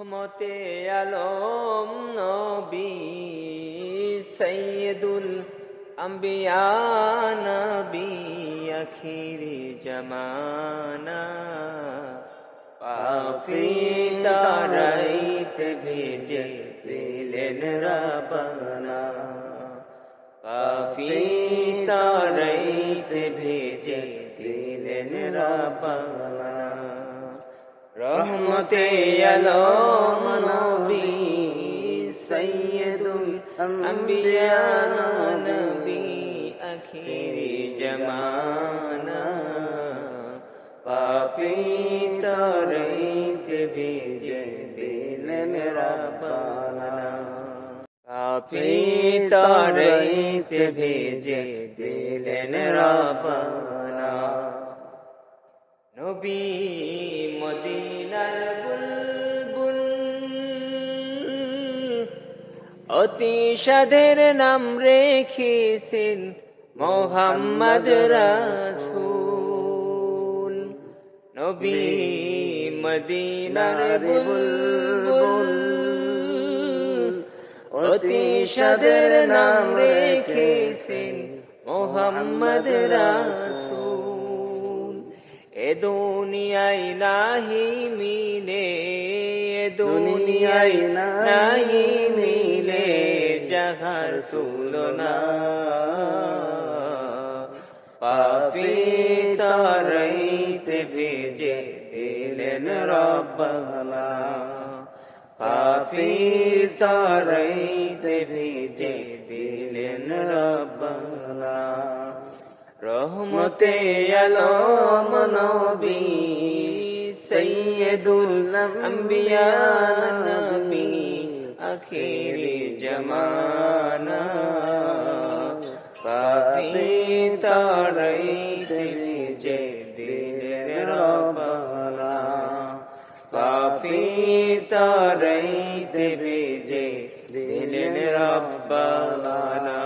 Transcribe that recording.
রহমতে আলম নবী সৈয়দুল আম্বিয়া নবী আখিরি জমানা। পাপি তারাইতে ভেজে দিলেন রাবানা। পাপি তারাইতে ভেজে দিলেন রাবানা। রহমতে আলম নবী সৈয়দুল আম্বিয়া নবী আখিরি জমানা পাপি তরইতে ভেজে দিলেন রাবানা পাপি তরইতে ভেজে দিলেন রাবানা নবী অতি সাধের নাম রেখেছেন মোহাম্মদ রাসূল। নবী মদিনার বুলবুল। অতি সাধের নাম রেখেছেন মোহাম্মদ রাসূল। এ দুনিয়ায় নাহি মিলে এ দুনিয়ায় নাহি মিলে। জাহার তুলনা। পাপি তারাইতে ভেজে দিলেন রব্বানা। পাপি তারাইতে ভেজে দিলেন রব্বানা। রহমতে আলম নবী আম্বিয়া নবী, আখিরি জমানা পাপি তারাইতে নিজে দিলেন রবানা পাপি তারাইতে যে দিলেন রব্বানা